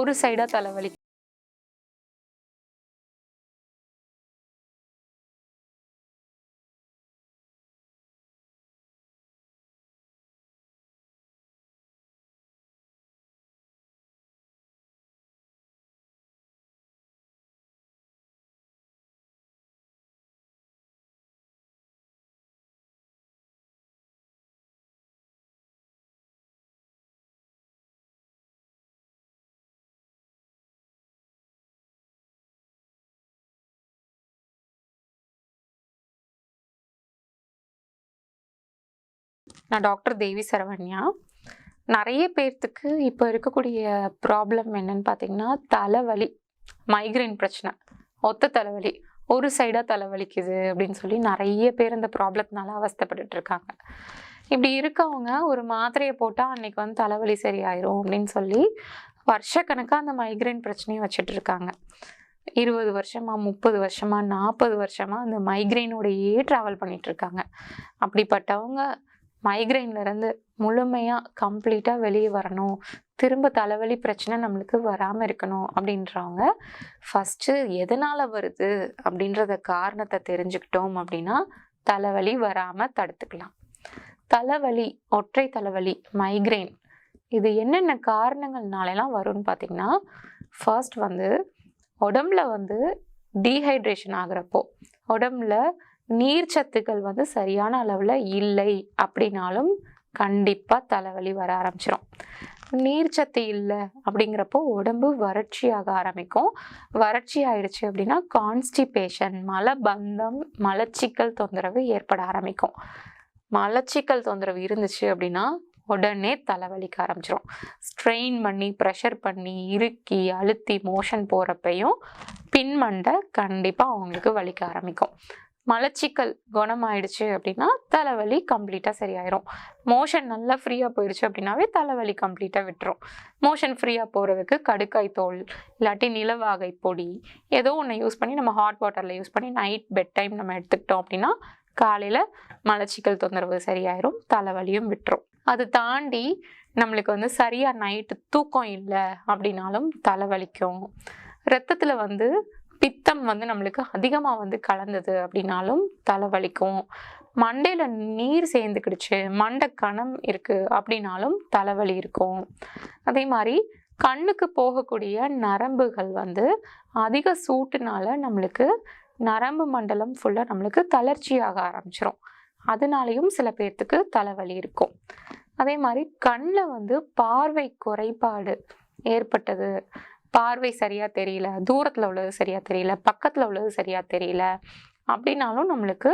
ஒரு சைடா தலைவலி. நான் டாக்டர் தேவி சரவண்யா. நிறைய பேர்த்துக்கு இப்போ இருக்கக்கூடிய ப்ராப்ளம் என்னன்னு பார்த்தீங்கன்னா தலைவலி மைக்ரைன் பிரச்சனை. ஒத்த தலைவலி ஒரு சைடாக தலைவலிக்குது அப்படின்னு சொல்லி நிறைய பேர் இந்த ப்ராப்ளத்தினால அவஸ்தப்பட்டுட்டு இருக்காங்க. இப்படி இருக்கவங்க ஒரு மாத்திரையை போட்டால் அன்னைக்கு வந்து தலைவலி சரியாயிரும் அப்படின்னு சொல்லி வருஷக்கணக்காக அந்த மைக்ரைன் பிரச்சனையை வச்சுட்டு இருக்காங்க. இருபது வருஷமா முப்பது வருஷமா நாற்பது வருஷமா அந்த மைக்ரைனோடையே ட்ராவல் பண்ணிட்டு இருக்காங்க. அப்படிப்பட்டவங்க மைக்ரைன்லேருந்து இருந்து கம்ப்ளீட்டாக வெளியே வரணும். திரும்ப தலைவலி பிரச்சனை நம்மளுக்கு வராமல் இருக்கணும் அப்படின்றவங்க ஃபஸ்ட்டு எதனால் வருது அப்படின்றத காரணத்தை தெரிஞ்சுக்கிட்டோம் அப்படின்னா தலைவலி வராமல் தடுத்துக்கலாம். தலைவலி ஒற்றை தலைவலி மைக்ரைன் இது என்னென்ன காரணங்கள்னாலலாம் வரும்னு பார்த்தீங்கன்னா ஃபர்ஸ்ட் வந்து உடம்புல வந்து டீஹைட்ரேஷன் ஆகிறப்போ உடம்புல நீர் சத்துக்கள் வந்து சரியான அளவில் இல்லை அப்படின்னாலும் கண்டிப்பாக தலைவலி வர ஆரம்பிச்சிடும் நீர்ச்சத்து இல்லை அப்படிங்கிறப்போ உடம்பு வறட்சியாக ஆரம்பிக்கும். வறட்சி ஆயிடுச்சு அப்படின்னா கான்ஸ்டிபேஷன் மலபந்தம் மலச்சிக்கல் தொந்தரவு ஏற்பட ஆரம்பிக்கும். மலச்சிக்கல் தொந்தரவு இருந்துச்சு அப்படின்னா உடனே தலைவலிக்க ஆரம்பிச்சிடும் ஸ்ட்ரெயின் பண்ணி ப்ரெஷர் பண்ணி இறுக்கி அழுத்தி மோஷன் போகிறப்பையும் பின்மண்டை கண்டிப்பாக அவங்களுக்கு வலிக்க ஆரம்பிக்கும். மலச்சிக்கல் குணமாயிடுச்சு அப்படின்னா தலைவலி கம்ப்ளீட்டாக சரியாயிரும். மோஷன் நல்லா ஃப்ரீயாக போயிடுச்சு அப்படின்னாவே தலைவலி கம்ப்ளீட்டாக விட்டுரும். மோஷன் ஃப்ரீயாக போகிறதுக்கு கடுக்காய் தோல் இல்லாட்டி நிலவாகை பொடி ஏதோ ஒன்று யூஸ் பண்ணி நம்ம ஹாட் வாட்டரில் யூஸ் பண்ணி நைட் பெட் டைம் நம்ம எடுத்துக்கிட்டோம் அப்படின்னா காலையில் மலச்சிக்கல் தொந்தரவு சரியாயிரும் தலைவலியும் விட்டுரும். அது தாண்டி நம்மளுக்கு வந்து சரியாக நைட்டு தூக்கம் இல்லை அப்படின்னாலும் தலைவலிக்கும். ரத்தத்தில் வந்து பித்தம் வந்து நம்மளுக்கு அதிகமாக வந்து கலந்தது அப்படின்னாலும் தலைவலிக்கும். மண்டையில் நீர் சேர்ந்துக்கிடுச்சு மண்டை கணம் இருக்குது அப்படின்னாலும் தலைவலி இருக்கும். அதே மாதிரி கண்ணுக்கு போகக்கூடிய நரம்புகள் வந்து அதிக சூட்டுனால நம்மளுக்கு நரம்பு மண்டலம் ஃபுல்லாக நம்மளுக்கு தளர்ச்சியாக ஆரம்பிச்சிரும். அதனாலையும் சில பேர்த்துக்கு தலைவலி இருக்கும். அதே மாதிரி கண்ணில் வந்து பார்வை குறைபாடு ஏற்பட்டது. பார்வை சரியாக தெரியல தூரத்தில் உள்ளது சரியாக தெரியல பக்கத்தில் உள்ளது சரியாக தெரியல அப்படின்னாலும் நம்மளுக்கு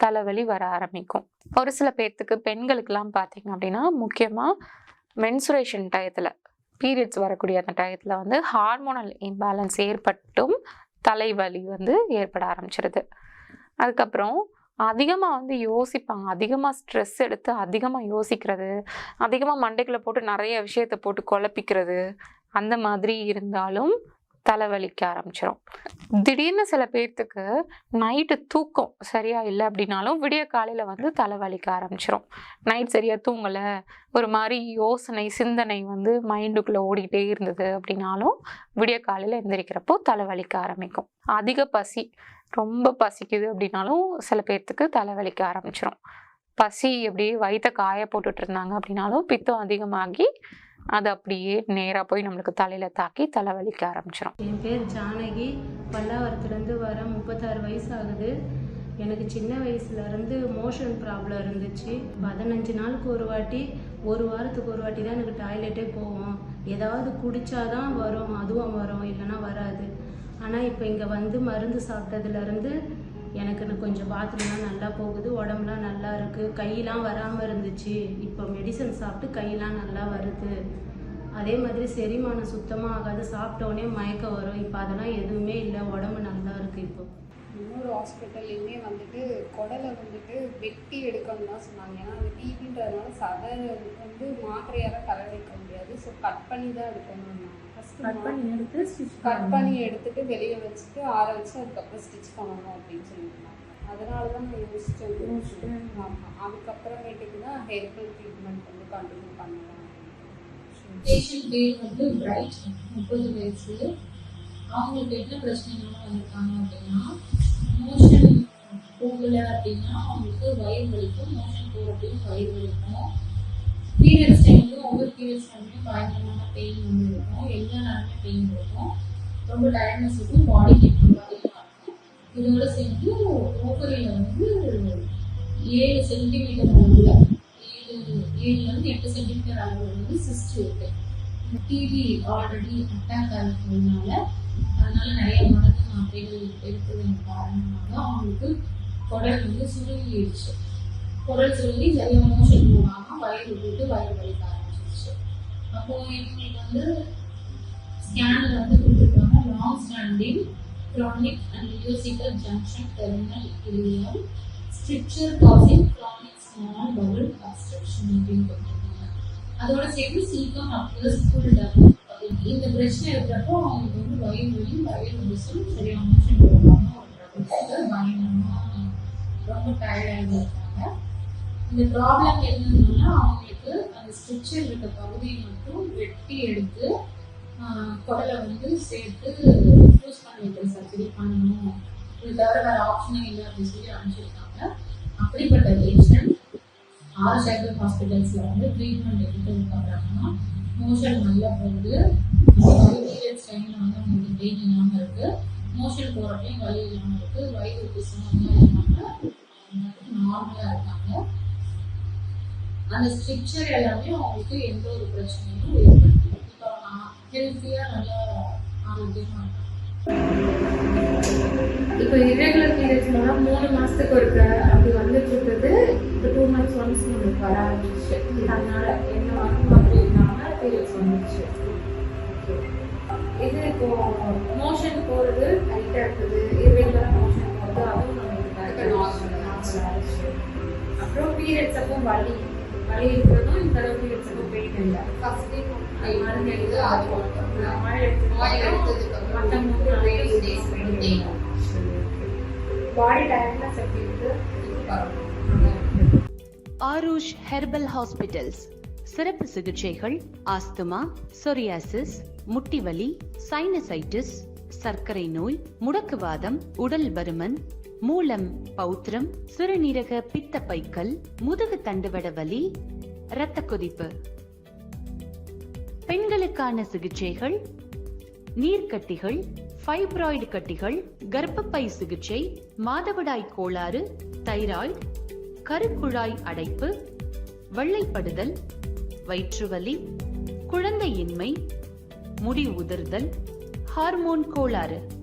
தலைவலி வர ஆரம்பிக்கும். ஒரு சில பேர்த்துக்கு பெண்களுக்கெல்லாம் பார்த்தீங்க அப்படின்னா முக்கியமாக மென்சுரேஷன் டயத்தில் பீரியட்ஸ் வரக்கூடிய அந்த டயத்தில் வந்து ஹார்மோனல் இம்பேலன்ஸ் ஏற்பட்டும் தலைவலி வந்து ஏற்பட ஆரம்பிச்சிருது. அதுக்கப்புறம் அதிகமாக வந்து யோசிப்பாங்க அதிகமாக ஸ்ட்ரெஸ் எடுத்து அதிகமாக யோசிக்கிறது அதிகமாக மண்டைக்குள்ளே போட்டு நிறைய விஷயத்தை போட்டு குழப்பிக்கிறது அந்த மாதிரி இருந்தாலும் தலைவலிக்க ஆரம்பிச்சிடும் திடீர்னு சில பேர்த்துக்கு நைட்டு தூக்கம் சரியா இல்லை அப்படின்னாலும் விடிய காலையில் வந்து தலைவலிக்க ஆரம்பிச்சிடும் நைட் சரியாக தூங்கலை ஒரு மாதிரி யோசனை சிந்தனை வந்து மைண்டுக்குள்ளே ஓடிக்கிட்டே இருந்தது அப்படின்னாலும் விடிய காலையில் எந்திரிக்கிறப்போ தலைவலிக்க ஆரம்பிக்கும். அதிக பசி ரொம்ப பசிக்குது அப்படின்னாலும் சில பேர்த்துக்கு தலைவலிக்க ஆரம்பிச்சிடும் பசி அப்படியே வயிற்ற காய போட்டுட்டு இருந்தாங்க அப்படின்னாலும் பித்தம் அதிகமாகி அது அப்படியே நேராக போய் நம்மளுக்கு தலையில் தாக்கி தலைவலிக்க ஆரம்பிச்சிடும் என் பேர் ஜானகி. பல்லாவரத்துலேருந்து வர முப்பத்தாறு வயசு ஆகுது எனக்கு சின்ன வயசுலேருந்து மோஷன் ப்ராப்ளம் இருந்துச்சு. பதினஞ்சு நாளுக்கு ஒரு வாட்டி ஒரு வாரத்துக்கு ஒரு வாட்டி தான் எனக்கு டாய்லெட்டே போவோம். ஏதாவது குடிச்சாதான் வரும் அதுவும் வரும் இல்லைன்னா வராது. ஆனால் இப்போ இங்கே வந்து மருந்து சாப்பிட்டதுலேருந்து எனக்குன்னு கொஞ்சம் பாத்ரூம்லாம் நல்லா போகுது உடம்புலாம் நல்லா இருக்குது கையெலாம் வராமல் இருந்துச்சு. இப்போ மெடிசன் சாப்பிட்டு கையெல்லாம் நல்லா வருது. அதே மாதிரி செரிமானம் சுத்தமாக ஆகாது. சாப்பிட்ட மயக்கம் வரும். இப்போ அதெல்லாம் எதுவுமே இல்லை. உடம்பு நல்லா இருக்குது இப்போ. இன்னொரு ஹாஸ்பிட்டல்லையுமே வந்துட்டு குடலை வந்துட்டு வெட்டி எடுக்கணும் தான் சொன்னாங்க. ஏன்னா அந்த டிவின்றதுனால சதை வந்து மாத்திரையால் தலை வைக்க முடியாது. ஸோ கட் பண்ணி தான் எடுக்கணும் ஃபஸ்ட்டு எடுத்து ஸ்டிச் கட் பண்ணி எடுத்துட்டு வெளியே வச்சுட்டு ஆற வச்சு அதுக்கப்புறம் ஸ்டிச் பண்ணணும் அப்படின்னு சொல்லியிருந்தாங்க. அதனால தான் நான் யோசிச்சேன். ஆமாம் அதுக்கப்புறமேட்டுக்கு தான் ஹெர்பல் ட்ரீட்மெண்ட் வந்து கண்டினியூ பண்ணலாம் பேஷண்ட் பேர் வந்து பிரைட் முப்பது வயசு. அவங்களுக்கு என்ன பிரச்சனைனால வந்திருக்காங்க அப்படின்னா மோஷன் போகல அப்படின்னா அவங்களுக்கு வயிறு வலிக்கும் மோஷன் போகிறப்பையும் வயிறு வலிக்கும். பீரியட்ஸ் டைம்லையும் ஒவ்வொரு பீரியட்ஸ் டைம்லையும் பயங்கரமான பெயின் வந்து இருக்கும். எல்லா நேரமே பெயின் இருக்கும். ரொம்ப டயர்ட்னஸ் இருக்கும். பாடி ஹீட் இருக்கும். இதோட சேர்ந்து ஓவரியில் வந்து ஏழு சென்டிமீட்டர் அளவில் ஏழு ஏழுலேருந்து எட்டு சென்டிமீட்டர் அளவில் வந்து சிஸ்ட் இருக்கு. டிவி ஆல்ரெடி அட்டாக் ஆகிறதுனால அதனால நிறைய மருந்து மாத்திரைகள் எடுத்ததன் காரணமாக அவங்களுக்கு குடல் வந்து சுருங்கிடுச்சு. குரல் சொல்லி சரியா சொல்லுவாங்க. போகாமல் வயிறு விட்டு வயிறு வலிக்க ஆரம்பிச்சிருச்சு அப்போ இவங்களுக்கு வந்து ஸ்கேனில் வந்து கொடுத்துருக்காங்க. Long standing chronic and ileocecal junction terminal ileum stricture causing chronic small bowel obstruction அப்படின்னு கொடுத்துருக்காங்க. அதோட சேர்த்து சீக்கம் அப்ளஸ் ஃபுல் இந்த பிரச்சனை இருக்கிறப்போ அவங்களுக்கு வந்து வயிறு வலி வயிறு விசில் சரியான மோஷன் போகாம ரொம்ப டயர்டாக இருக்கும் இந்த ப்ராப்ளம் என்னன்னா அவங்களுக்கு அந்த ஸ்ட்ரிக்சர் இருக்க பகுதியை மட்டும் வெட்டி எடுத்து குடலை வந்து சேர்த்து யூஸ் பண்ணிட்டு சர்ஜரி பண்ணணும். இது தவிர வேற ஆப்ஷனே இல்லை அப்படின்னு சொல்லி அனுப்பிச்சிருக்காங்க. அப்படிப்பட்ட பேஷண்ட் ஆறு சைக்கிள் ஹாஸ்பிட்டல்ஸில் வந்து ட்ரீட்மெண்ட் எடுத்ததுக்கு பார்க்குறாங்கன்னா மோஷன் நல்லா போகுது. பீரியட்ஸ் டைமில் வந்து அவங்களுக்கு பெயின் இல்லாமல் இருக்குது மோஷன் போகிறப்பையும் வலி இல்லாமல் இருக்குது வயிறு பிசுனமாக இல்லாமல் நார்மலாக இருக்காங்க. அந்த ஸ்ட்ரிக்சர் எல்லாமே அவங்களுக்கு எந்த ஒரு பிரச்சனையும் ஏற்படுத்தி இப்போ ஹெல்த்தியாக நல்லா ஆரோக்கியமாக இப்போ irregular பீரியட்ஸ்னால மூணு மாசத்துக்கு ஒருக்க அப்படி வந்துட்டு இருக்குது. இப்போ டூ மந்த்ஸ் ஒன்ஸ் நம்மளுக்கு வர ஆரம்பிச்சு அதனால என்ன மாதிரி இல்லாம பீரியட்ஸ் வந்துச்சு இது இப்போ மோஷன் போறது டைட்டா இருக்குது. irregular மோஷன் போறது அதுவும் நம்மளுக்கு அப்புறம் பீரியட்ஸ் அப்போ வலி. வலி இருக்கிறதும் இந்த பீரியட்ஸ் அப்போ பெயின் இல்லை. மருந்து எடுத்து அது மழை எடுத்து மற்ற மூணு நாளைக்கு பாடி டயர்ட்னஸ் எப்படி இருக்கு. ஆரூஷ் ஹெர்பல் ஹாஸ்பிட்டல்ஸ் சிறப்பு சிகிச்சைகள் ஆஸ்துமா சொரியாசிஸ் முட்டிவலி சைனசைட்டிஸ் சர்க்கரை நோய் முடக்குவாதம் உடல் பருமன் மூலம் பௌத்திரம் சிறுநீரக பித்தப்பைக்கல் முதுகு தண்டுவட வலி இரத்த கொதிப்பு. பெண்களுக்கான சிகிச்சைகள் நீர்க்கட்டிகள் ஃபைப்ராய்டு கட்டிகள் கர்ப்பப்பை சிகிச்சை மாதவிடாய் கோளாறு தைராய்டு கருக்குழாய் அடைப்பு வெள்ளைப்படுதல் வயிற்றுவலி குழந்தையின்மை முடி உதிர்தல் ஹார்மோன் கோளாறு.